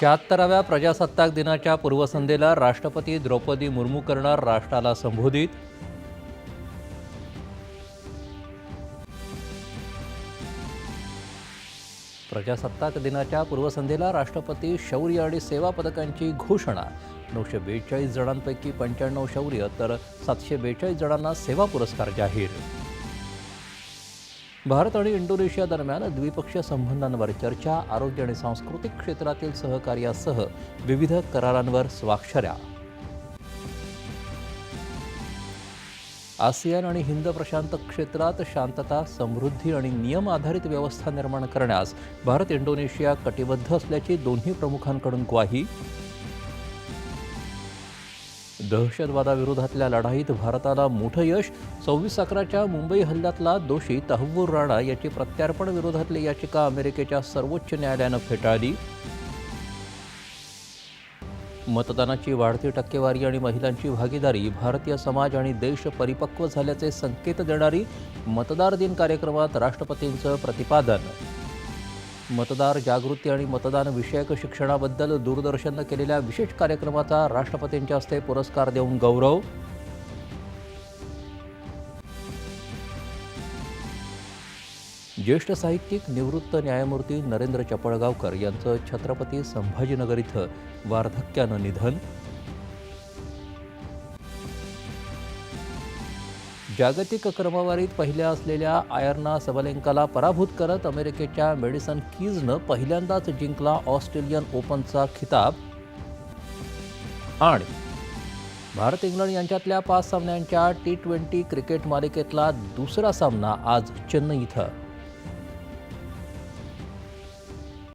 शहात्तराव्या प्रजासत्ताक दिनाच्या पूर्वसंध्येला राष्ट्रपती द्रौपदी मुर्मू करणार राष्ट्राला संबोधित. प्रजासत्ताक दिनाच्या पूर्वसंध्येला राष्ट्रपती शौर्य आणि सेवा पदकांची घोषणा. नऊशे बेचाळीस जणांपैकी पंच्याण्णव शौर्य तर सातशे बेचाळीस जणांना सेवा पुरस्कार जाहीर. भारत आणि इंडोनेशिया दरम्यान द्विपक्षीय संबंधांवर चर्चा आरोग्य आणि सांस्कृतिक क्षेत्रातील सहकार्यासह विविध करारांवर स्वाक्षऱ्या. आसियान आणि हिंद प्रशांत क्षेत्रात शांतता समृद्धी आणि नियम आधारित व्यवस्था निर्माण करण्यास भारत इंडोनेशिया कटिबद्ध असल्याची दोन्ही प्रमुखांकडून ग्वाही. दहशतवादाविरोधातल्या लढाईत भारताला मोठं यश सव्वीस अकराच्या मुंबई हल्ल्यातला दोषी तहव्वूर राणा याची प्रत्यार्पण विरोधातली याचिका अमेरिकेच्या सर्वोच्च न्यायालयानं फेटाळली. मतदानाची वाढती टक्केवारी आणि महिलांची भागीदारी भारतीय समाज आणि देश परिपक्व झाल्याचे संकेत देणारी मतदार दिन कार्यक्रमात राष्ट्रपतींचं प्रतिपादन. मतदार जागृती आणि मतदान विषयक शिक्षणाबद्दल दूरदर्शननं केलेल्या विशेष कार्यक्रमाचा राष्ट्रपतींच्या हस्ते पुरस्कार देऊन गौरव. ज्येष्ठ साहित्यिक निवृत्त न्यायमूर्ती नरेंद्र चपळगावकर यांचं छत्रपती संभाजीनगर इथं वार्धक्यानं निधन. जागतिक क्रमवारीत पहिल्या असलेल्या आयर्ना सबलेंकाला पराभूत करत अमेरिकेच्या मेडिसन कीजनं पहिल्यांदाच जिंकला ऑस्ट्रेलियन ओपनचा खिताब. आणि भारत इंग्लंड यांच्यातल्या पाच सामन्यांच्या टी ट्वेंटी क्रिकेट मालिकेतला दुसरा सामना आज चेन्नई इथं.